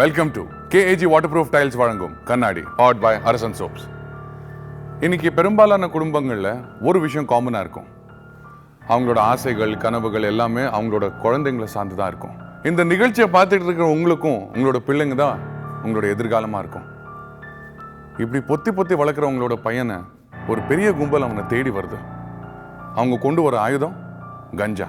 Welcome to KAG water proof tiles வழங்கும் கண்ணாடி powered by அரசன் சோப்ஸ் இன்னைக்கு பெரும்பாலான குடும்பங்களில் ஒரு விஷயம் காமனாக இருக்கும். அவங்களோட ஆசைகள் கனவுகள் எல்லாமே அவங்களோட குழந்தைங்களை சார்ந்து தான் இருக்கும். இந்த நிகழ்ச்சியை பார்த்துட்டு இருக்கிற உங்களுக்கும் உங்களோட பிள்ளைங்க தான் உங்களோட எதிர்காலமாக இருக்கும். இப்படி பொத்தி பொத்தி வளர்க்குறவங்களோட பையனை ஒரு பெரிய கும்பல் அவனை தேடி வருது. அவங்க கொண்டு வர ஆயுதம் கஞ்சா.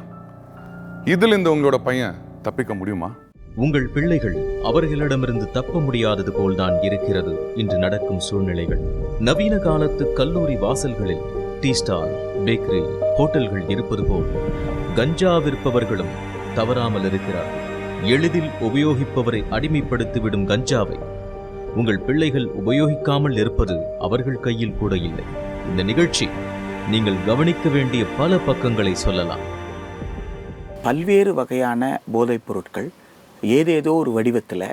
இதில் இந்த உங்களோட பையன் தப்பிக்க முடியுமா? உங்கள் பிள்ளைகள் அவர்களிடமிருந்து தப்ப முடியாதது போல்தான் இருக்கிறது இன்று நடக்கும் சூழ்நிலைகள். நவீன காலத்து கல்லூரி வாசல்களில் டீ ஸ்டால் பேக்கரி ஹோட்டல்கள் இருப்பது போல். கஞ்சா விற்பவர்களும் தவறாமல் இருக்கிறார். எளிதில் உபயோகிப்பவரை அடிமைப்படுத்திவிடும் கஞ்சாவை. உங்கள் பிள்ளைகள் உபயோகிக்காமல் இருப்பது அவர்கள் கையில் கூட இல்லை. இந்த நிகழ்ச்சி நீங்கள் கவனிக்க வேண்டிய பல பக்கங்களை சொல்லலாம். பல்வேறு வகையான போதைப் பொருட்கள் ஏதேதோ ஒரு வடிவத்தில்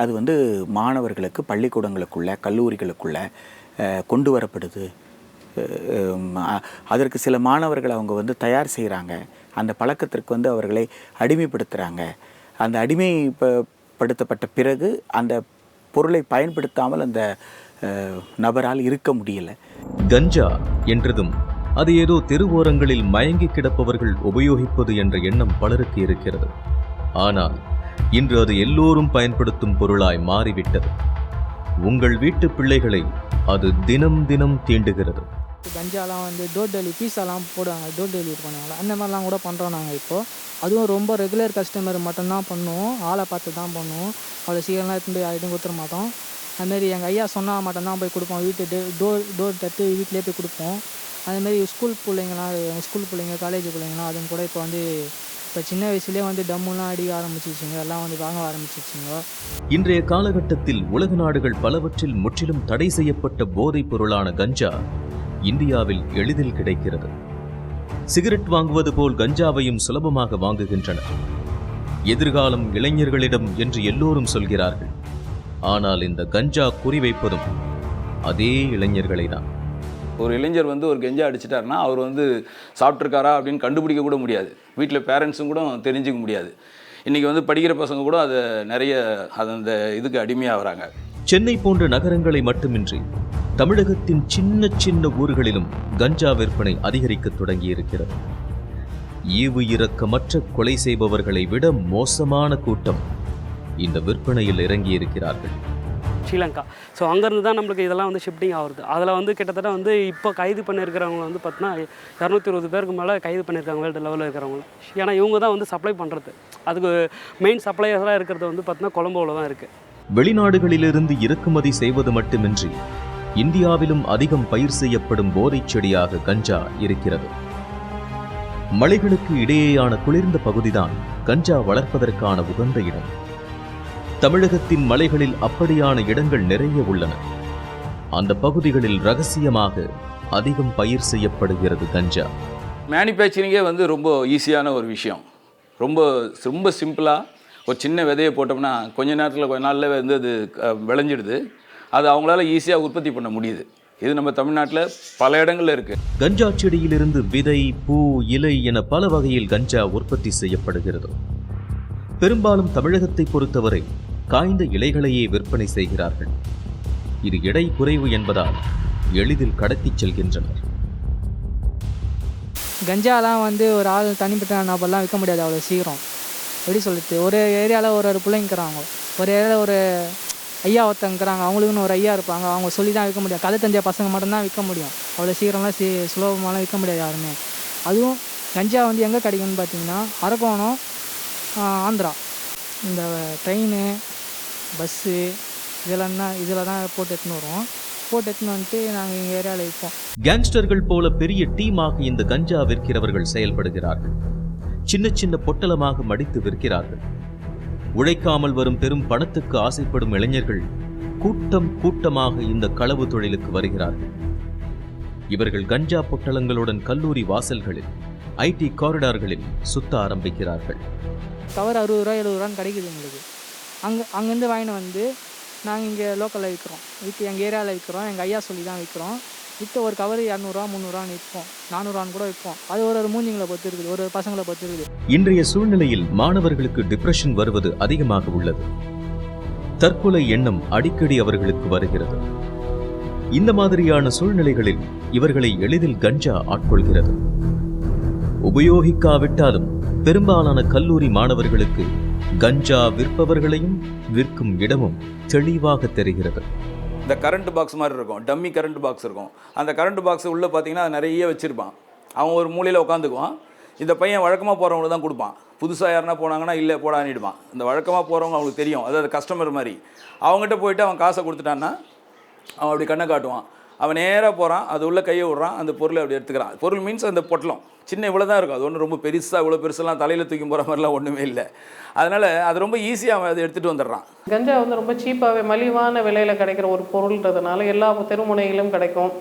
அது வந்து மாணவர்களுக்கு பள்ளிக்கூடங்களுக்குள்ள கல்லூரிகளுக்குள்ள கொண்டு வரப்படுது. அதற்கு சில மாணவர்கள் அவங்க வந்து தயார் செய்கிறாங்க அந்த பழக்கத்திற்கு வந்து அவர்களை அடிமைப்படுத்துகிறாங்க அந்த அடிமைப்படுத்தப்பட்ட பிறகு அந்த பொருளை பயன்படுத்தாமல் அந்த நபரால் இருக்க முடியலை. கஞ்சா என்றதும் அது ஏதோ தெருவோரங்களில் மயங்கி கிடப்பவர்கள் உபயோகிப்பது என்ற எண்ணம் பலருக்கு இருக்கிறது. ஆனால் இன்று அது எல்லோரும் பயன்படுத்தும் பொருளாய் மாறிவிட்டது. உங்கள் வீட்டு பிள்ளைகளை அது தினம் தினம் தீண்டுகிறது. கஞ்சாலாம் வந்து டோர் டெலிவரி பீஸாலாம் போடுவாங்க டோர் டெலிவரி பண்ணுவாங்க அந்த மாதிரிலாம் கூட பண்ணுறோம் நாங்கள் இப்போது அதுவும் ரொம்ப ரெகுலர் கஸ்டமர் மட்டும்தான் பண்ணுவோம் ஆளை பார்த்து தான் பண்ணுவோம். அவ்வளோ சீக்கிரம்லாம் எடுத்துன்னு போய் யார்கிட்டையும் கொடுத்துட மாட்டோம். அதுமாரி எங்கள் ஐயா சொன்னால் மட்டும்தான் போய் கொடுப்போம் வீட்டு டே- டோர் டோர் தட்டு வீட்டிலே போய் கொடுப்போம். அதுமாரி ஸ்கூல் பிள்ளைங்களாம் ஸ்கூல் பிள்ளைங்க காலேஜ் பிள்ளைங்களாம் அதுவும் கூட இப்போ வந்து இப்போ சின்ன வயசுலேயே வந்து டம்முலாம் அடிக்க ஆரம்பிச்சிச்சுங்க எல்லாம் வந்து வாங்க ஆரம்பிச்சிச்சுங்க இன்றைய காலகட்டத்தில் உலக நாடுகள் பலவற்றில் முற்றிலும் தடை செய்யப்பட்ட போதைப் பொருளான கஞ்சா இந்தியாவில் எளிதில் கிடைக்கிறது. சிகரெட் வாங்குவது போல் கஞ்சாவையும் சுலபமாக வாங்குகின்றனர். எதிர்காலம் இளைஞர்களிடம் என்று எல்லோரும் சொல்கிறார்கள். ஆனால் இந்த கஞ்சா குறிவைப்பதும் அதே இளைஞர்களை தான் ஒரு இளைஞர் வந்து ஒரு கெஞ்சா அடிச்சிட்டாருன்னா அவர் வந்து சாப்பிட்ருக்காரா அப்படின்னு கண்டுபிடிக்க கூட முடியாது. வீட்டில் பேரண்ட்ஸும் கூட தெரிஞ்சுக்க முடியாது. இன்றைக்கி வந்து படிக்கிற பசங்க கூட அதை நிறைய அது அந்த இதுக்கு அடிமையாகிறாங்க. சென்னை போன்ற நகரங்களை மட்டுமின்றி தமிழகத்தின் சின்ன சின்ன ஊர்களிலும் கஞ்சா விற்பனை அதிகரிக்க தொடங்கியிருக்கிறது. ஈவு இரக்கமற்ற கொலை செய்பவர்களை விட மோசமான கூட்டம் இந்த விற்பனையில் இறங்கியிருக்கிறார்கள். ஸ்ரீலங்கா. ஸோ அங்கேருந்து தான் நம்மளுக்கு இதெல்லாம் வந்து ஷிஃப்டிங் ஆகுது அதில் வந்து கிட்டத்தட்ட வந்து இப்போ கைது பண்ணியிருக்கிறவங்க வந்து பார்த்தீங்கன்னா இரநூத்தி இருபது பேருக்கு மேலே கைது பண்ணியிருக்காங்க வேர்ல்டு லெவலில் இருக்கிறவங்க. ஏன்னா இவங்க தான் வந்து சப்ளை பண்ணுறது அதுக்கு மெயின் சப்ளையராக இருக்கிறது வந்து பார்த்தீங்கன்னா கொலம்போவில் தான் இருக்குது வெளிநாடுகளிலிருந்து இறக்குமதி செய்வது மட்டுமின்றி இந்தியாவிலும் அதிகம் பயிர் செய்யப்படும் போதைச் செடியாக கஞ்சா இருக்கிறது. மலைகளுக்கு இடையேயான குளிர்ந்த பகுதிதான் கஞ்சா வளர்ப்பதற்கான உகந்த இடம். தமிழகத்தின் மலைகளில் அப்படியான இடங்கள் நிறைய உள்ளன. அந்த பகுதிகளில் ரகசியமாக அதிகம் பயிர் செய்யப்படுகிறது கஞ்சா. மேனுஃபேக்சரிங்கே வந்து ரொம்ப ஈஸியான ஒரு விஷயம். ரொம்ப ரொம்ப சிம்பிளாக ஒரு சின்ன விதையை போட்டோம்னா கொஞ்ச நேரத்தில் கொஞ்ச நாளில் வந்து அது விளைஞ்சிடுது. அது அவங்களால ஈஸியாக உற்பத்தி பண்ண முடியுது. இது நம்ம தமிழ்நாட்டில் பல இடங்கள்ல இருக்குது கஞ்சா செடியிலிருந்து விதை பூ இலை என பல வகையில் கஞ்சா உற்பத்தி செய்யப்படுகிறது. பெரும்பாலும் தமிழகத்தை பொறுத்தவரை காய்ந்த இலைகளையே விற்பனை செய்கிறார்கள். இது எடை குறைவு என்பதால் எளிதில் கடத்திச் செல்கின்றனர். கஞ்சாலாம் வந்து ஒரு ஆள் தனிப்பட்ட நபர்லாம் விற்க முடியாது அவ்வளோ சீக்கிரம். எப்படி சொல்லிட்டு ஒரு ஏரியாவில் ஒரு ஒரு பிள்ளைங்கிறாங்க ஒரு ஏரியாவில் ஒரு ஐயா ஒருத்தங்கிறாங்க அவங்களுக்குன்னு ஒரு ஐயா இருப்பாங்க. அவங்க சொல்லி தான் விற்க முடியும். கதை தெரிஞ்ச பசங்க மட்டும்தான் விற்க முடியும். அவ்வளோ சீக்கிரம்லாம் சீ சுலபமாலாம் விற்க முடியாது யாருமே. அதுவும் கஞ்சா வந்து எங்கே கிடைக்கும்னு பார்த்தீங்கன்னா அரக்கோணம் ஆந்திரா. இந்த ட்ரெயின் பஸ்ஸு இதெல்லாம் தான் இதில் தான் போட்டு எடுத்துன்னு வருவோம். போட்டு எடுத்துன்னு வந்துட்டு நாங்கள் எங்கள் ஏரியாவில் விற்போம் கேங்ஸ்டர்கள் போல பெரிய டீமாக இந்த கஞ்சா விற்கிறவர்கள் செயல்படுகிறார்கள். சின்ன சின்ன பொட்டலமாக மடித்து விற்கிறார்கள். உழைக்காமல் வரும் பெரும் பணத்துக்கு ஆசைப்படும் இளைஞர்கள் கூட்டம் கூட்டமாக இந்த களவு தொழிலுக்கு வருகிறார்கள். இவர்கள் கஞ்சா பொட்டலங்களுடன் கல்லூரி வாசல்களில் ஐடி காரிடார்களில் சுத்த ஆரம்பிக்கிறார்கள். கவர் அறுபது ரூபா எழுபது ரூபான்னு கிடைக்குது எங்களுக்கு அங்கே அங்கேருந்து வாங்கினு வந்து நாங்கள் இங்கே லோக்கலில் விற்கிறோம் விற்று எங்கள் ஏரியாவில் விற்கிறோம் எங்கள் ஐயா சொல்லி தான் விற்கிறோம் விற்ற ஒரு கவர் இரநூறுவா முந்நூறுவான்னு விற்போம். நானூறுவான்னு கூட விற்போம். அது ஒரு ஒரு மூஞ்சிங்களை பொறுத்து இருக்குது. ஒரு ஒரு பசங்களை பொறுத்து இருக்குது. இன்றைய சூழ்நிலையில் மாணவர்களுக்கு டிப்ரெஷன் வருவது அதிகமாக உள்ளது. தற்கொலை எண்ணம் அடிக்கடி அவர்களுக்கு வருகிறது. இந்த மாதிரியான சூழ்நிலைகளில் இவர்களை எளிதில் கஞ்சா ஆட்கொள்கிறது. உபயோகிக்காவிட்டாலும் பெரும்பாலான கல்லூரி மாணவர்களுக்கு கஞ்சா விற்பவர்களையும் விற்கும் இடமும் தெளிவாக தெரிகிறது. இந்த கரண்ட் பாக்ஸ் மாதிரி இருக்கும். டம்மி கரண்ட் பாக்ஸ் இருக்கும். அந்த கரண்ட் பாக்ஸ் உள்ளே பார்த்தீங்கன்னா நிறைய வச்சுருப்பான். அவன் ஒரு மூலையில் உட்காந்துக்குவான் இந்த பையன் வழக்கமாக போகிறவங்களுக்கு தான் கொடுப்பான். புதுசாக யாருனா போனாங்கன்னா இல்லை போடான்னிடுவான் இந்த வழக்கமாக போகிறவங்க அவங்களுக்கு தெரியும். அதாவது கஸ்டமர் மாதிரி. அவங்ககிட்ட போயிட்டு அவன் காசை கொடுத்துட்டான்னா அவன் அப்படி கண்ணை காட்டுவான். அவன் நேராக போகிறான் அது உள்ள கையை விடுறான் அந்த பொருளை அப்படி எடுத்துக்கிறான். பொருள் மீன்ஸ் அந்த பொட்டலம். சின்ன இவ்வளோ தான் இருக்கும். அது ஒன்றும் ரொம்ப பெருசாக இவ்வளோ பெருசெல்லாம் தலையில் தூக்கி போகிற மாதிரிலாம் ஒன்றுமே இல்லை. அதனால் அது ரொம்ப ஈஸியாக அவன் அதை எடுத்துகிட்டு வந்துடுறான். கஞ்சா வந்து ரொம்ப சீப்பாகவே மலிவான விலையில் கிடைக்கிற ஒரு பொருள்ன்றதுனால எல்லா தெருமுனையிலும் கிடைக்கும்.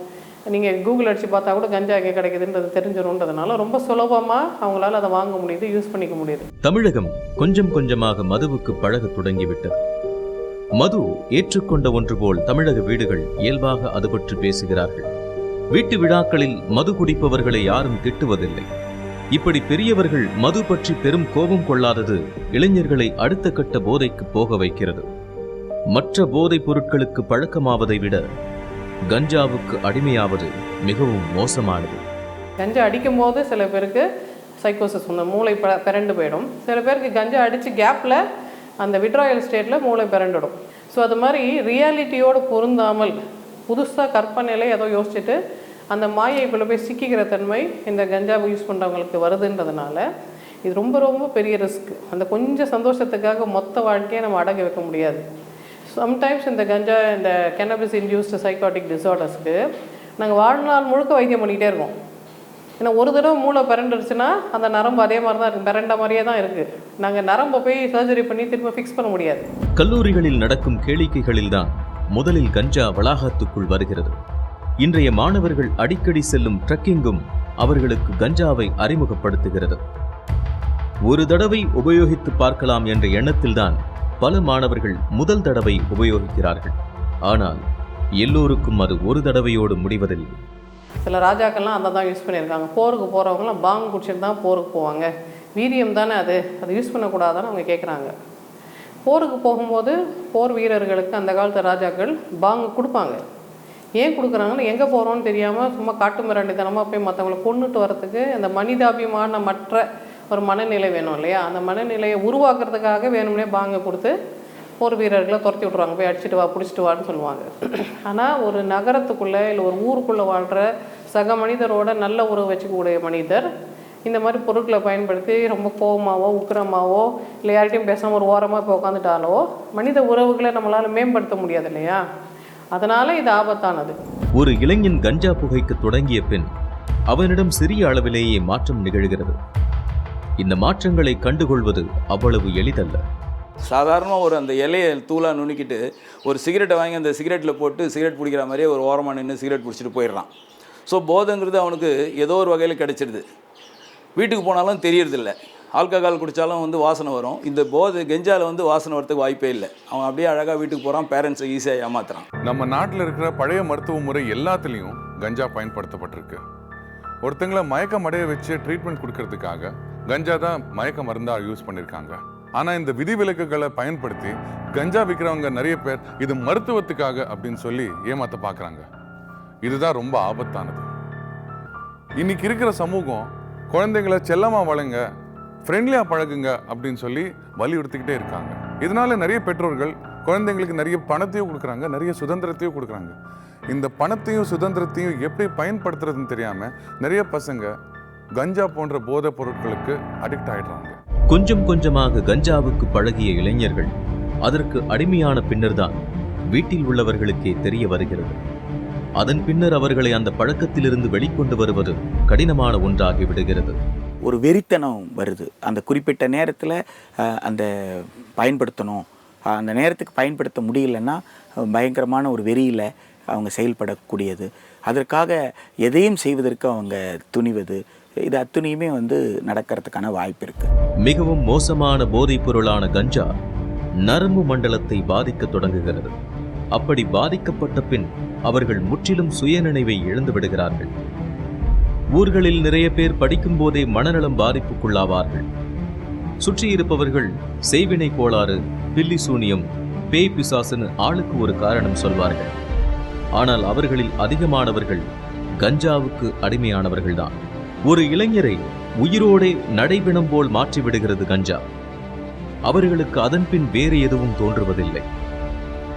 நீங்கள் கூகுள் அடித்து பார்த்தா கூட கஞ்சா எங்கே கிடைக்குதுன்றது தெரிஞ்சிரும்ன்றதுனால ரொம்ப சுலபமாக அவங்களால அதை வாங்க முடியுது யூஸ் பண்ணிக்க முடியுது. தமிழகம் கொஞ்சம் கொஞ்சமாக மதுவுக்கு பழகத் தொடங்கிவிட்டது. மது ஏற்றுக்கொண்ட ஒன்று போல் தமிழக வீடுகள் இயல்பாக அது பற்றி பேசுகிறார்கள். வீட்டு விழாக்களில் மது குடிப்பவர்களை யாரும் திட்டுவதில்லை. இப்படி பெரியவர்கள் மது பற்றி பெரும் கோபம் கொள்ளாதது இளைஞர்களை அடுத்த கட்ட போதைக்கு போக வைக்கிறது. மற்ற போதைப் பொருட்களுக்கு பழக்கமாவதை விட கஞ்சாவுக்கு அடிமையாவது மிகவும் மோசமானது. கஞ்சா அடிக்கும் போது சில பேருக்கு சைக்கோசிஸ் வந்து மூளை ப பிறண்டு போயிடும். சில பேருக்கு கஞ்சா அடித்து கேப்பில் அந்த விட்ராயல் ஸ்டேட்டில் மூளை பிறண்டுடும் ஸோ அது மாதிரி ரியாலிட்டியோடு பொருந்தாமல் புதுசாக கற்பனையில ஏதோ யோசிச்சுட்டு அந்த மாயைக்குள்ளே போய் சிக்கிக்கிற தன்மை இந்த கஞ்சாவை யூஸ் பண்ணுறவங்களுக்கு வருதுன்றதுனால இது ரொம்ப ரொம்ப பெரிய ரிஸ்க் அந்த கொஞ்சம் சந்தோஷத்துக்காக மொத்த வாழ்க்கையை நம்ம அடங்க வைக்க முடியாது. சம்டைம்ஸ் இந்த கஞ்சா இந்த கெனபிஸ் இன்டியூஸ்டு சைக்காட்டிக் டிசார்டர்ஸ்க்கு நாங்கள் வாழ்நாள் முழுக்க வைத்தியம் பண்ணிக்கிட்டே இருக்கோம் ஏன்னா ஒரு தடவை மூளை பிறண்டுருச்சுன்னா அந்த நரம்பு அதே மாதிரி தான் இருக்குது பிறண்ட மாதிரியே தான் இருக்குது நாங்கள் நரம்பை போய் சர்ஜரி பண்ணி திரும்ப ஃபிக்ஸ் பண்ண முடியாது. கல்லூரிகளில் நடக்கும் கேளிக்கைகளில் தான் முதலில் கஞ்சா வளாகத்துக்குள் வருகிறது. இன்றைய மாணவர்கள் அடிக்கடி செல்லும் ட்ரக்கிங்கும் அவர்களுக்கு கஞ்சாவை அறிமுகப்படுத்துகிறது. ஒரு தடவை உபயோகித்து பார்க்கலாம் என்ற எண்ணத்தில்தான் பல மாணவர்கள் முதல் தடவை உபயோகிக்கிறார்கள். ஆனால் எல்லோருக்கும் அது ஒரு தடவையோடு முடிவதில்லை. சில ராஜாக்கள்லாம் அதை தான் யூஸ் பண்ணியிருக்காங்க போருக்கு போகிறவங்களாம் பாங் குடிச்சிட்டு தான் போருக்கு போவாங்க. வீரியம் தானே அது. அதை யூஸ் பண்ணக்கூடாதுன்னு அவங்க கேட்குறாங்க போருக்கு போகும்போது போர் வீரர்களுக்கு அந்த காலத்து ராஜாக்கள் பாங்கு கொடுப்பாங்க. ஏன் கொடுக்குறாங்கன்னு எங்கே போகிறோன்னு தெரியாமல் சும்மா காட்டு மிராண்டித்தனமாக போய் மற்றவங்களை கொண்டுட்டு வரத்துக்கு அந்த மனிதாபிமான மற்ற ஒரு மனநிலை வேணும் இல்லையா? அந்த மனநிலையை உருவாக்குறதுக்காக வேணும்னே பாங்கை கொடுத்து போர் வீரர்களை துரத்தி விட்ருவாங்க போய் அடிச்சுட்டு வா பிடிச்சிட்டு வான்னு சொல்லுவாங்க. ஆனால் ஒரு நகரத்துக்குள்ளே இல்லை ஒரு ஊருக்குள்ளே வாழ்கிற சக மனிதரோட நல்ல உறவு வச்சுக்கக்கூடிய மனிதர் இந்த மாதிரி பொருட்களை பயன்படுத்தி ரொம்ப கோபமாவோ உக்கிரமாவோ இல்லை யார்கிட்டையும் பேசாமல் ஒரு ஓரமாக போய் உட்காந்துட்டாலோ மனித உறவுகளை நம்மளால் மேம்படுத்த முடியாது இல்லையா அதனால் இது ஆபத்தானது. ஒரு இளைஞன் கஞ்சா புகைக்கு தொடங்கிய பின் அவனிடம் சிறிய அளவிலேயே மாற்றம் நிகழ்கிறது. இந்த மாற்றங்களை கண்டுகொள்வது அவ்வளவு எளிதல்ல. சாதாரணமாக ஒரு அந்த இலையை தூளாக நுணுக்கிட்டு ஒரு சிகரெட்டை வாங்கி அந்த சிகரெட்டில் போட்டு சிகரெட் பிடிக்கிற மாதிரியே ஒரு ஓரமாக நின்று சிகரெட் பிடிச்சிட்டு போயிடுறான். ஸோ போதைங்கிறது அவனுக்கு ஏதோ ஒரு வகையில் கிடச்சிடுது வீட்டுக்கு போனாலும் தெரியறதில்ல. ஆல்கஹால் குடித்தாலும் வந்து வாசனை வரும். இந்த போதை கெஞ்சாவில் வந்து வாசனை வரத்துக்கு வாய்ப்பே இல்லை. அவன் அப்படியே அழகாக வீட்டுக்கு போகிறான் பேரண்ட்ஸை ஈஸியாக ஏமாத்துறான். நம்ம நாட்டில் இருக்கிற பழைய மருத்துவ முறை எல்லாத்துலேயும் கஞ்சா பயன்படுத்தப்பட்டிருக்கு. ஒருத்தங்களை மயக்கம் அடைய வச்சு ட்ரீட்மெண்ட் கொடுக்கறதுக்காக கஞ்சா தான் மயக்க மருந்தாக யூஸ் பண்ணியிருக்காங்க ஆனால் இந்த விதிவிலக்குகளை பயன்படுத்தி கஞ்சா விற்கிறவங்க நிறைய பேர் இது மருத்துவத்துக்காக அப்படின்னு சொல்லி ஏமாத்த பார்க்குறாங்க இதுதான் ரொம்ப ஆபத்தானது. இன்னைக்கு இருக்கிற சமூகம் குழந்தைங்களை செல்லமாக வளங்க ஃப்ரெண்ட்லியாக பழகுங்க அப்படின்னு சொல்லி வலியுறுத்திக்கிட்டே இருக்காங்க. இதனால நிறைய பெற்றோர்கள் குழந்தைங்களுக்கு நிறைய பணத்தையும் கொடுக்குறாங்க நிறைய சுதந்திரத்தையும் கொடுக்குறாங்க. இந்த பணத்தையும் சுதந்திரத்தையும் எப்படி பயன்படுத்துறதுன்னு தெரியாமல் நிறைய பசங்க கஞ்சா போன்ற போதைப் பொருட்களுக்கு அடிக்ட் ஆயிடுறாங்க. கொஞ்சம் கொஞ்சமாக கஞ்சாவுக்கு பழகிய இளைஞர்கள் அதற்கு அடிமையான பின்னர்தான் வீட்டில் உள்ளவர்களுக்கே தெரிய வருகிறது. அதன் பின்னர் அவர்களை அந்த பழக்கத்திலிருந்து வெளிக்கொண்டு வருவது கடினமான ஒன்றாகி விடுகிறது. ஒரு வெறித்தனம் வருது. அந்த குறிப்பிட்ட நேரத்தில் அந்த பயன்படுத்தணும். அந்த நேரத்துக்கு பயன்படுத்த முடியலன்னா பயங்கரமான ஒரு வெறியில் அவங்க செயல்படக்கூடியது. அதற்காக எதையும் செய்வதற்கு அவங்க துணிவது இது அத்துணையுமே வந்து நடக்கிறதுக்கான வாய்ப்பு இருக்குது மிகவும் மோசமான போதைப் பொருளான கஞ்சா நரம்பு மண்டலத்தை பாதிக்கத் தொடங்குகிறது. அப்படி பாதிக்கப்பட்ட பின் அவர்கள் முற்றிலும் சுயநினைவை இழந்து விடுகிறார்கள். ஊர்களில் நிறைய பேர் படிக்கும் போதே மனநலம் பாதிப்புக்குள்ளாவார்கள். சுற்றியிருப்பவர்கள் செய்வினை கோளாறு பில்லி சூனியம் பேய் பிசாசுன்னு ஆளுக்கு ஒரு காரணம் சொல்வார்கள். ஆனால் அவர்களில் அதிகமானவர்கள் கஞ்சாவுக்கு அடிமையானவர்கள்தான். ஒரு இளைஞரை உயிரோடே நடைபிணம் போல் மாற்றிவிடுகிறது கஞ்சா. அவர்களுக்கு அதன்பின் வேறு எதுவும் தோன்றுவதில்லை.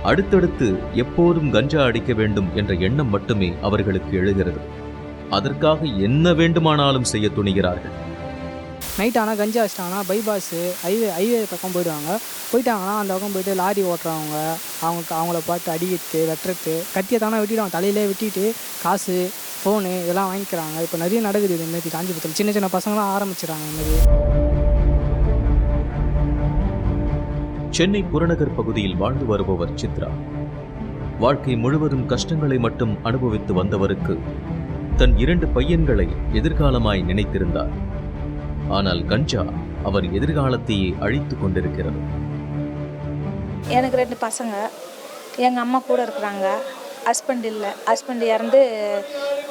அடுத்தடுத்து எப்போதும் கஞ்சா அடிக்க வேண்டும் என்ற எண்ணம் மட்டுமே அவர்களுக்கு எழுகிறது. அதற்காக என்ன வேண்டுமானாலும் செய்ய துணிகிறார்கள். நைட் ஆனால் கஞ்சா வச்சிட்டாங்கன்னா பைபாஸு ஹைவே ஹைவே பக்கம் போயிடுவாங்க. போயிட்டாங்கன்னா அந்த பக்கம் போயிட்டு லாரி ஓட்டுறவங்க அவங்க அவங்கள பார்த்து அடிக்கிறது வெட்டுறது கத்தியை தானே வெட்டிடுவாங்க. தலையிலே வெட்டிட்டு காசு ஃபோனு இதெல்லாம் வாங்கிக்கிறாங்க. இப்போ நிறைய நடக்குது இது மாரி காஞ்சிபுரத்தில். சின்ன சின்ன பசங்களாம் ஆரம்பிச்சிடுறாங்க இந்த மாதிரி. சென்னை புறநகர் பகுதியில் வாழ்ந்து வருபவர் சித்ரா. வாழ்க்கை முழுவதும் கஷ்டங்களை மட்டும் அனுபவித்து வந்தவருக்கு தன் இரண்டு பையன்களை எதிர்காலமாய் நினைத்திருந்தார். ஆனால் கஞ்சா அவர் எதிர்காலத்தையே அழித்துக் கொண்டிருக்கிறது. எனக்கு ரெண்டு பசங்க. எங்கள் அம்மா கூட இருக்கிறாங்க. ஹஸ்பண்ட் இல்லை. ஹஸ்பண்ட் இறந்து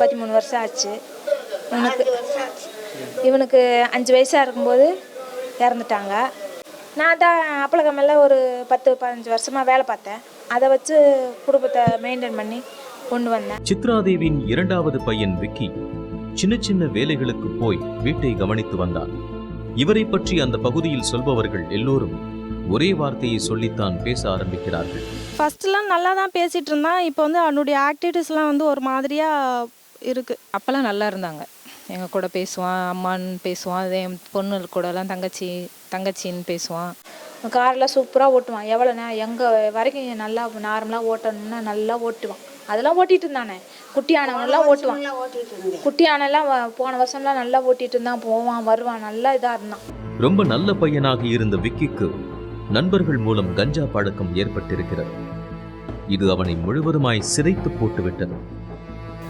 பதிமூணு வருஷம் ஆச்சு. இவனுக்கு இவனுக்கு அஞ்சு வயசாக இருக்கும்போது இறந்துட்டாங்க. நான் தான் அப்பளக்கம்மில் ஒரு பத்து பதினஞ்சு வருஷமாக வேலை பார்த்தேன். அதை வச்சு குடும்பத்தை மெயின்டைன் பண்ணி கொண்டு வந்தேன். சித்ராதேவின் இரண்டாவது பையன் விக்கி சின்ன சின்ன வேலைகளுக்கு போய் வீட்டை கவனித்து வந்தான். இவரை பற்றி அந்த பகுதியில் சொல்பவர்கள் எல்லோரும் ஒரே வார்த்தையை சொல்லித்தான் பேச ஆரம்பிக்கிறார்கள். ஃபஸ்ட்டுலாம் நல்லா தான் பேசிகிட்டு இருந்தான். இப்போ வந்து அவனுடைய ஆக்டிவிட்டீஸ்லாம் வந்து ஒரு மாதிரியாக இருக்குது அப்போல்லாம் நல்லா இருந்தாங்க. எங்கள் கூட பேசுவான் அம்மான்னு பேசுவான் அதே என் பொண்ணு கூடலாம் தங்கச்சி தங்கச்சின்னு பேசுவான். காரெல்லாம் சூப்பராக ஓட்டுவான். எவ்வளோ நே எங்கே வரைக்கும் நல்லா நார்மலாக ஓட்டணும்னா நல்லா ஓட்டுவான். அதெல்லாம் ஓட்டிட்டு இருந்தானே. குட்டி ஆனவனெல்லாம் ஓட்டுவான். குட்டி ஆனெல்லாம் வ- போன வருஷம்லாம் நல்லா ஓட்டிட்டு இருந்தான். போவான் வருவான். நல்லா இதாக இருந்தான். ரொம்ப நல்ல பையனாக இருந்த விக்கிக்கு நண்பர்கள் மூலம் கஞ்சா பழக்கம் ஏற்பட்டிருக்கிறது. இது அவனை முழுவதுமாய் சிதைத்து போட்டுவிட்டது.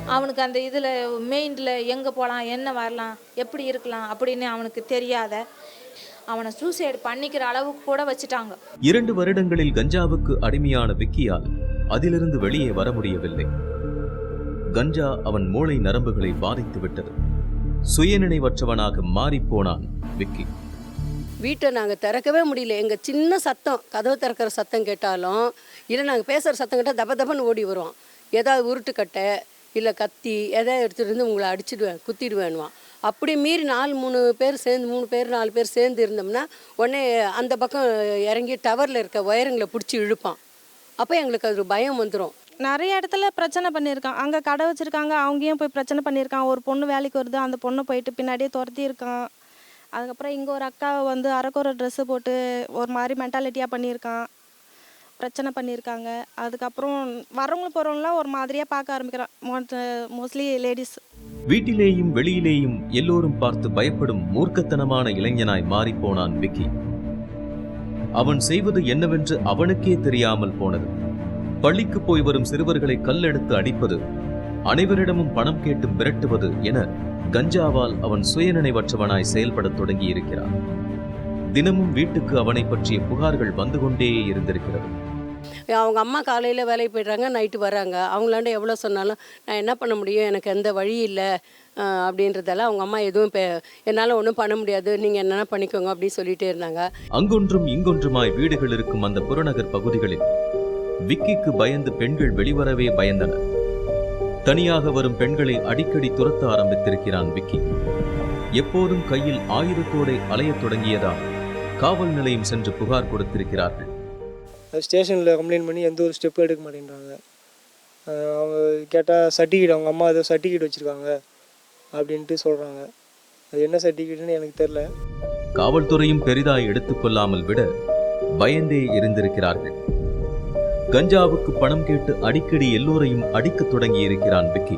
அவனுக்கு அந்த இதில் மெயினில் எங்கே போகலாம் என்ன வரலாம் எப்படி இருக்கலாம் அப்படின்னு அவனுக்கு தெரியாத அவனை சூசைட் பண்ணிக்கிற அளவுக்கு கூட வச்சுட்டாங்க. இரண்டு வருடங்களில் கஞ்சாவுக்கு அடிமையான விக்கியால் அதிலிருந்து வெளியே வர முடியவில்லை. கஞ்சா அவன் மூளை நரம்புகளை பாதித்து விட்டது. சுயநினைவற்றவனாக மாறிப்போனான் விக்கி. வீட்டை நாங்கள் திறக்கவே முடியல. எங்கள் சின்ன சத்தம் கதவு திறக்கிற சத்தம் கேட்டாலும் இல்லை நாங்கள் பேசுகிற சத்தம் கேட்டால் தப தபன்னு ஓடி வருவோம் ஏதாவது உருட்டுக்கட்டை இல்லை கத்தி எதை எடுத்துகிட்டு வந்து உங்களை அடிச்சிடுவேன் குத்திடுவேன்வான் அப்படி மீறி நாலு மூணு பேர் சேர்ந்து மூணு பேர் நாலு பேர் சேர்ந்து இருந்தோம்னா உடனே அந்த பக்கம் இறங்கி டவரில் இருக்க ஒயருங்களை பிடிச்சி இழுப்பான். அப்போ எங்களுக்கு அது பயம் வந்துடும் நிறைய இடத்துல பிரச்சனை பண்ணியிருக்கான். அங்கே கடை வச்சுருக்காங்க அவங்கேயும் போய் பிரச்சனை பண்ணியிருக்கான். ஒரு பொண்ணு வேலைக்கு வருது அந்த பொண்ணு போயிட்டு பின்னாடியே துரத்தியிருக்கான் அதுக்கப்புறம் இங்கே ஒரு அக்கா வந்து அரைக்குற ட்ரெஸ்ஸு போட்டு ஒரு மாதிரி மென்டாலிட்டியாக பண்ணியிருக்கான். பிரச்சனை பண்ணியிருக்காங்க. அதுக்கப்புறம் வரவங்க போகிறவங்களாம் ஒரு மாதிரியாக பார்க்க ஆரம்பிக்கிறான் மோஸ்ட்லி லேடிஸ். வீட்டிலேயும் வெளியிலேயும் எல்லோரும் பார்த்து பயப்படும் மூர்க்கத்தனமான இளைஞனாய் மாறிப்போனான் விக்கி. அவன் செய்வது என்னவென்று அவனுக்கே தெரியாமல் போனது. பள்ளிக்கு போய் வரும் சிறுவர்களை கல்லெடுத்து அடிப்பது அனைவரிடமும் பணம் கேட்டு மிரட்டுவது என கஞ்சாவால் அவன் சுயநினைவற்றவனாய் செயல்படத் தொடங்கியிருக்கிறான். தினமும் வீட்டுக்கு அவனை பற்றிய புகார்கள் வந்து கொண்டே இருந்திருக்கிறது. அவங்க அம்மா காலையில் வேலைக்கு போயிடுறாங்க நைட்டு வராங்க. அவங்களாண்ட எவ்வளோ சொன்னாலும் நான் என்ன பண்ண முடியும்? எனக்கு எந்த வழி இல்லை. அப்படின்றதால அவங்க அம்மா எதுவும் இப்போ என்னால் ஒன்றும் பண்ண முடியாது. நீங்கள் என்னென்ன பண்ணிக்கோங்க அப்படின்னு சொல்லிட்டே இருந்தாங்க. அங்கொன்றும் இங்கொன்றுமாய் வீடுகள் இருக்கும் அந்த புறநகர் பகுதிகளில் விக்கிக்கு பயந்து பெண்கள் வெளிவரவே பயந்தனர் தனியாக வரும் பெண்களை அடிக்கடி துரத்த ஆரம்பித்திருக்கிறான் விக்கி. எப்போதும் கையில் ஆயுதத்தோடு அலையத் தொடங்கியதால் காவல் நிலையம் சென்று புகார் கொடுத்திருக்கிறார்கள். ஸ்டேஷனில் கம்ப்ளைண்ட் பண்ணி எந்த ஒரு ஸ்டெப்பும் எடுக்க மாட்டேன்றாங்க. அவங்க கேட்டால் சர்டிஃபிகேட் அவங்க அம்மா ஏதோ சர்டிஃபிகேட் வச்சுருக்காங்க அப்படின்ட்டு சொல்கிறாங்க அது என்ன சர்டிஃபிகேட்னு எனக்கு தெரில காவல்துறையும் பெரிதாய் எடுத்துக்கொள்ளாமல் விட பயந்தே இருந்திருக்கிறார்கள். கஞ்சாவுக்கு பணம் கேட்டு அடிக்கடி எல்லோரையும் அடிக்கத் தொடங்கியிருக்கிறான் விக்கி.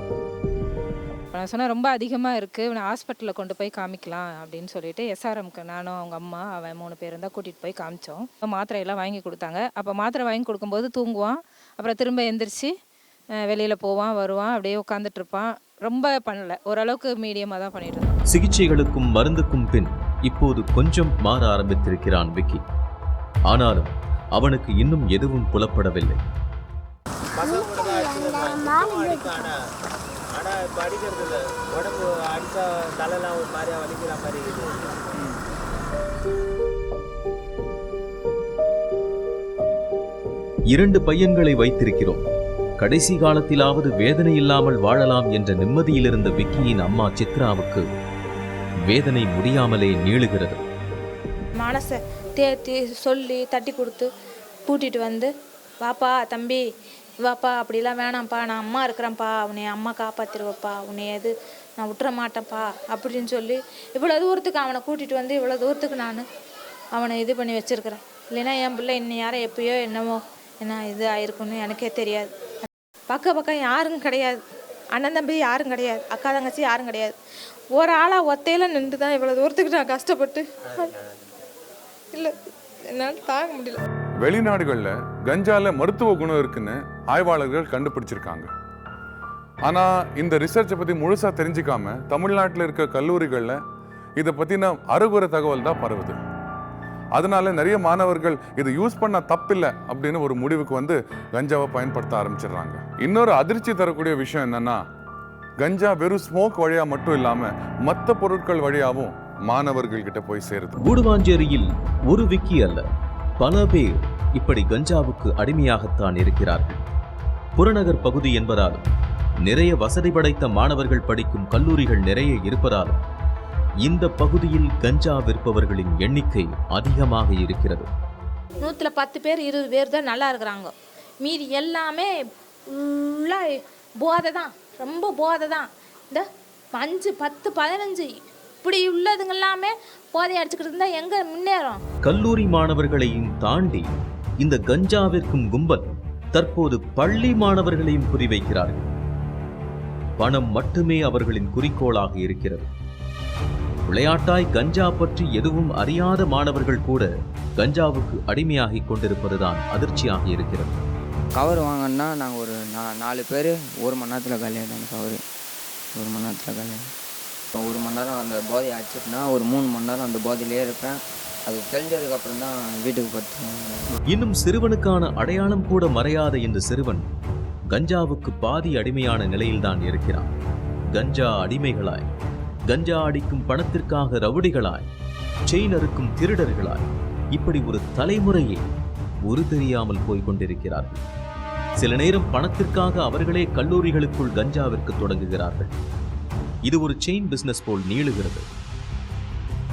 சொன்னேன் ரொம்ப அதிகமாக இருக்குது இவனை ஹாஸ்பிட்டலில் கொண்டு போய் காமிக்கலாம் அப்படின்னு சொல்லிட்டு எஸ்ஆர்எம்க்கு நானும் அவங்க அம்மா அவன் மூணு பேரும் தான் கூட்டிகிட்டு போய் காமிச்சோம். மாத்திரையெல்லாம் வாங்கி கொடுத்தாங்க. அப்போ மாத்திரை வாங்கி கொடுக்கும்போது தூங்குவான். அப்புறம் திரும்ப எந்திரிச்சு வெளியில் போவான் வருவான் அப்படியே உட்காந்துட்டு இருப்பான். ரொம்ப பண்ணல. ஓரளவுக்கு மீடியமாக தான் பண்ணிட்டு இருந்தான். சிகிச்சைகளுக்கும் மருந்துக்கும் பின் இப்போது கொஞ்சம் மாற ஆரம்பித்திருக்கிறான் விக்கி. ஆனாலும் அவனுக்கு இன்னும் எதுவும் புலப்படவில்லை ஆனால் இப்போ அடிக்கிறது இல்லை உடம்பு அடித்தா தலைலாம் ஒரு மாதிரியாக வலிக்கிற மாதிரி இருக்குது இரண்டு பையன்களை வைத்திருக்கிறோம். கடைசி காலத்திலாவது வேதனை இல்லாமல் வாழலாம் என்ற நிம்மதியில் இருந்த விக்கியின் அம்மா சித்ராவுக்கு வேதனை முடியாமலே நீளுகிறது. மனசை தேத்தி சொல்லி தட்டி கொடுத்து கூட்டிகிட்டு வந்து வாப்பா தம்பி வாப்பா அப்படிலாம் வேணாம்ப்பா. நான் அம்மா இருக்கிறேன்ப்பா. உன்னை அம்மா காப்பாத்திருவப்பா. உன்னை எது நான் விட்டுற மாட்டேன்ப்பா அப்படின்னு சொல்லி இவ்வளோ தூரத்துக்கு அவனை கூட்டிகிட்டு வந்து இவ்வளோ தூரத்துக்கு நான் அவனை இது பண்ணி வச்சுருக்கிறேன். இல்லைன்னா என் பிள்ளை இன்னும் யாரை எப்பயோ என்னவோ என்ன இது ஆயிருக்குன்னு எனக்கே தெரியாது. பக்கம் பக்கம் யாரும் கிடையாது. அண்ணன் தம்பி யாரும் கிடையாது. அக்கா தங்கச்சி யாரும் கிடையாது. ஒரு ஆளாக ஒத்தையில் நின்று தான் இவ்வளோ தூரத்துக்கு நான் கஷ்டப்பட்டு. இல்லை என்னால் தாங்க முடியல. வெளிநாடுகளில் கஞ்சால மருத்துவ குணம் இருக்குன்னு ஆய்வாளர்கள் கண்டுபிடிச்சிருக்காங்க. ஆனால் இந்த ரிசர்ச்சை பற்றி முழுசாக தெரிஞ்சுக்காம தமிழ்நாட்டில் இருக்க கல்லூரிகளில் இதை பற்றின அறுகுற தகவல் தான் பரவுது. அதனால நிறைய மாணவர்கள் இதை யூஸ் பண்ண தப்பில்லை அப்படின்னு ஒரு முடிவுக்கு வந்து கஞ்சாவை பயன்படுத்த ஆரம்பிச்சிடுறாங்க. இன்னொரு அதிர்ச்சி தரக்கூடிய விஷயம் என்னன்னா கஞ்சா வெறும் ஸ்மோக் வழியாக மட்டும் இல்லாமல் மற்ற பொருட்கள் வழியாகவும் மாணவர்கள் கிட்ட போய் சேருது. கூடுவாஞ்சேரியில் ஒரு விக்கி அல்ல. பல பேர் இப்படி கஞ்சாவுக்கு அடிமையாகத்தான் இருக்கிறார்கள். புறநகர் பகுதி என்பதாலும் நிறைய வசதி படைத்த மாணவர்கள் படிக்கும் கல்லூரிகள் நிறைய இருப்பதாலும் இந்த பகுதியில் கஞ்சா விற்பவர்களின் எண்ணிக்கை அதிகமாக இருக்கிறது. நூற்றில் பத்து பேர் இருபது பேர் தான் நல்லா இருக்கிறாங்க. மீதி எல்லாமே ஃபுல்லாக போதை தான் ரொம்ப போதை தான் இந்த அஞ்சு பத்து பதினஞ்சு இப்படி உள்ளதுங்க எல்லாமே போதை அடிச்சுக்கிட்டு இருந்தால் எங்கே முன்னேறும்? கல்லூரி மாணவர்களையும் தாண்டி இந்த கஞ்சா விற்கும் கும்பல் தற்போது பள்ளி மாணவர்களையும் குறிவைக்கிறார்கள். பணம் மட்டுமே அவர்களின் குறிக்கோளாக இருக்கிறது. விளையாட்டாய் கஞ்சா பற்றி எதுவும் அறியாத மாணவர்கள் கூட கஞ்சாவுக்கு அடிமையாகிக் கொண்டிருப்பதுதான் அதிர்ச்சியாக இருக்கிறது. கவர் வாங்கினா நாங்கள் ஒரு நா நாலு பேர் ஒரு மணி நேரத்தில் கல்யாணம் கவர். ஒரு மணி நேரத்தில் கல்யாணம். ஒரு மணி நேரம் அந்த போதை அடிச்சிட்டுனா ஒரு மூணு மணி நேரம் அந்த போதையிலே இருப்பேன். அது தெரிஞ்சதுக்கப்புறம் தான் வீட்டுக்கு படுத்து இன்னும் சிறுவனுக்கான அடையாளம் கூட மறையாத இந்த சிறுவன் கஞ்சாவுக்கு பாதி அடிமையான நிலையில்தான் இருக்கிறான். கஞ்சா அடிமைகளாய் கஞ்சா அடிக்கும் பணத்திற்காக ரவுடிகளாய் செயின் அறுக்கும் திருடர்களாய் இப்படி ஒரு தலைமுறையே ஒரு தெரியாமல் போய்க் கொண்டிருக்கிறார்கள். சில நேரம் பணத்திற்காக அவர்களே கல்லூரிகளுக்குள் கஞ்சாவிற்கு தொடங்குகிறார்கள். இது ஒரு செயின் பிசினஸ் போல் நீளுகிறது.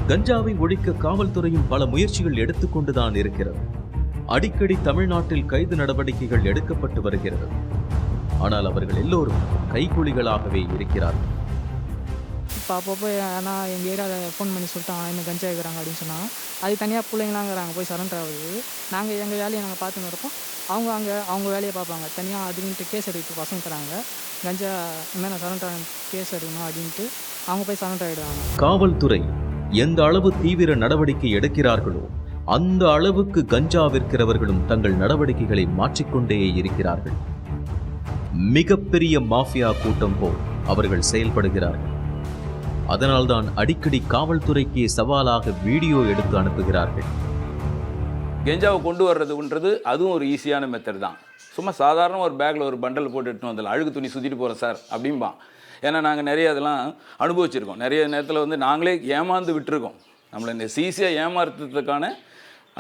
கஞ்சாவை ஒழிக்க காவல்துறையும் பல முயற்சிகள் எடுத்துக்கொண்டுதான் இருக்கிறது. அடிக்கடி தமிழ்நாட்டில் கைது நடவடிக்கைகள் எடுக்கப்பட்டு வருகிறது. ஆனால் அவர்கள் எல்லோரும் கைக்கூலிகளாகவே இருக்கிறார்கள். இப்போ அப்பப்போ ஆனால் எங்கள் ஏரியாவில் ஃபோன் பண்ணி சொல்லிட்டான் என்ன கஞ்சா இருக்கிறாங்க அப்படின்னு சொன்னால் அது தனியாக பிள்ளைங்களாங்கிறாங்க போய் சரண்டர் ஆகுது. நாங்கள் எங்கள் வேலையை நாங்கள் பார்த்துன்னு இருப்போம் அவங்க அங்கே அவங்க வேலையை பார்ப்பாங்க. தனியாக அதுக்குன்ட்டு கேஸ் எடுத்து பசங்க தராங்க. கஞ்சா இந்த நான் சரண்டர் கேஸ் எடுக்கணும் அப்படின்ட்டு அவங்க போய் சரண்டர் ஆகிடுவாங்க காவல்துறை எந்த அளவு தீவிர நடவடிக்கை எடுக்கிறார்களோ அந்த அளவுக்கு கஞ்சா விற்கிறவர்களும் தங்கள் நடவடிக்கைகளை மாற்றிக்கொண்டே இருக்கிறார்கள். மிகப்பெரிய மாஃபியா கூட்டம் போல் அவர்கள் செயல்படுகிறார்கள். அதனால்தான் அடிக்கடி காவல்துறைக்கே சவாலாக வீடியோ எடுத்து அனுப்புகிறார்கள். கெஞ்சாவை கொண்டு வர்றதுன்றது அதுவும் ஒரு ஈஸியான மெத்தட் தான். சும்மா சாதாரண ஒரு பேக்கில் ஒரு பண்டல் போட்டு எடுத்துன்னு வந்துடலாம். அழுகு துணி சுற்றிட்டு போகிறேன் சார் அப்படிம்பான். ஏன்னா நாங்கள் நிறைய அதெல்லாம் அனுபவிச்சிருக்கோம். நிறைய நேரத்தில் வந்து நாங்களே ஏமாந்து விட்டுருக்கோம். நம்மளை இந்த ஈஸியாக ஏமாத்துறதுக்கான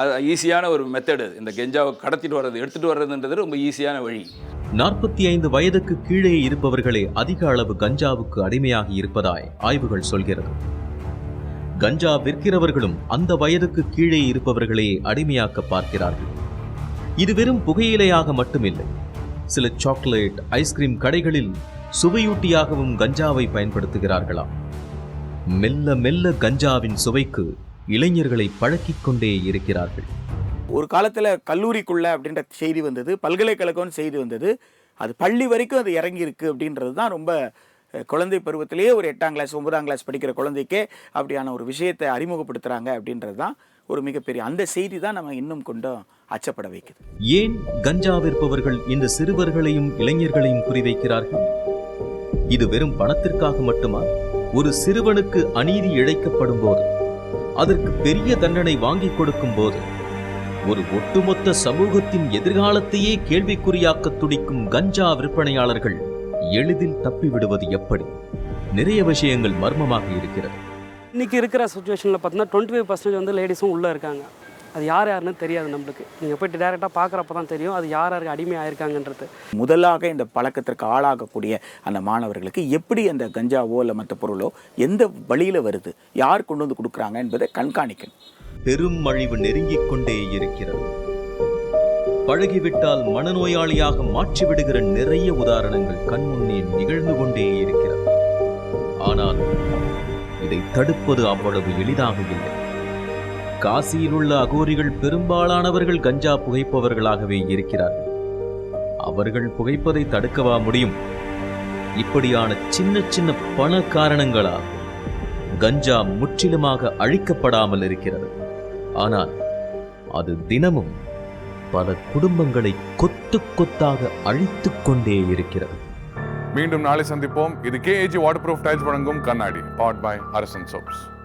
அது ஈஸியான ஒரு மெத்தடு இந்த கெஞ்சாவை கடத்திட்டு வர்றது எடுத்துகிட்டு வர்றதுன்றது ரொம்ப ஈஸியான வழி. நாற்பத்தி ஐந்து வயதுக்கு கீழே இருப்பவர்களே அதிக அளவு கஞ்சாவுக்கு அடிமையாகி இருப்பதாய் ஆய்வுகள் சொல்கிறது. கஞ்சா விற்கிறவர்களும் அந்த வயதுக்கு கீழே இருப்பவர்களே அடிமையாக்க பார்க்கிறார்கள். இது வெறும் புகையிலையாக மட்டுமில்லை. சில சாக்லேட் ஐஸ்கிரீம் கடைகளில் சுவையூட்டியாகவும் கஞ்சாவை பயன்படுத்துகிறார்களாம் மெல்ல மெல்ல கஞ்சாவின் சுவைக்கு இளைஞர்களை பழக்கிக் கொண்டே இருக்கிறார்கள். ஒரு காலத்தில் கல்லூரிக்குள்ள அப்படின்ற செய்தி வந்தது பல்கலைக்கழகம்னு செய்தி வந்தது. அது பள்ளி வரைக்கும் அது இறங்கியிருக்கு அப்படின்றது தான் ரொம்ப குழந்தை பருவத்திலேயே ஒரு எட்டாம் கிளாஸ் ஒன்பதாம் கிளாஸ் படிக்கிற குழந்தைக்கே அப்படியான ஒரு விஷயத்தை அறிமுகப்படுத்துகிறாங்க அப்படின்றது தான் ஒரு மிகப்பெரிய அந்த செய்தி தான் நம்ம இன்னும் கொண்டும் அச்சப்பட வைக்குது. ஏன் கஞ்சா விற்பவர்கள் இந்த சிறுவர்களையும் இளைஞர்களையும் குறிவைக்கிறார்கள்? இது வெறும் பணத்திற்காக மட்டுமா? ஒரு சிறுவனுக்கு அநீதி இழைக்கப்படும் போது அதற்கு பெரிய தண்டனை வாங்கிக் கொடுக்கும் போது ஒரு ஒட்டுமொத்த சமூகத்தின் எதிர்காலத்தையே கேள்விக்குறியாக்க துடிக்கும் கஞ்சா விற்பனையாளர்கள் எளிதில் தப்பிவிடுவது எப்படி? நிறைய விஷயங்கள் மர்மமாக இருக்கிறது. இன்றைக்கி இருக்கிற சுச்சுவேஷனில் பார்த்தீங்கன்னா டுவெண்ட்டி ஃபைவ் பர்சன்டேஜ் வந்து லேடிஸும் உள்ளே இருக்காங்க. அது யார் யாருன்னு தெரியாது நம்மளுக்கு. நீங்கள் போயிட்டு டேரெக்டாக பார்க்குறப்ப தான் தெரியும் அது யார் யாருக்கு அடிமை ஆயிருக்காங்கன்றது. முதலாக இந்த பழக்கத்திற்கு ஆளாகக்கூடிய அந்த மாணவர்களுக்கு எப்படி அந்த கஞ்சாவோ இல்லை மற்ற பொருளோ எந்த வழியில் வருது யார் கொண்டு வந்து கொடுக்குறாங்க என்பதை கண்காணிக்கணும். பெரும் அழிவு நெருங்கிக் கொண்டே இருக்கிறது. பழகிவிட்டால் மனநோயாளியாக மாற்றிவிடுகிற நிறைய உதாரணங்கள் கண்முன்னே நிகழ்ந்து கொண்டே இருக்கிறது. ஆனால் இதை தடுப்பது அவ்வளவு எளிதாக இல்லை. காசியில் உள்ள அகோரிகள் பெரும்பாலானவர்கள் கஞ்சா புகைப்பவர்களாகவே இருக்கிறார்கள். அவர்கள் புகைப்பதை தடுக்கவா முடியும்? இப்படியான சின்ன சின்ன பண காரணங்களால் கஞ்சா முற்றிலுமாக அழிக்கப்படாமல் இருக்கிறது. ஆனால் அது தினமும் பல குடும்பங்களை கொத்து கொத்தாக அழித்துக் கொண்டே இருக்கிறது. மீண்டும் நாளை சந்திப்போம். இது கேஏஜி வாட்டர் ப்ரூஃப் டைல்ஸ் வழங்கும் கண்ணாடி. பாட் பை அரசன் சோப்ஸ்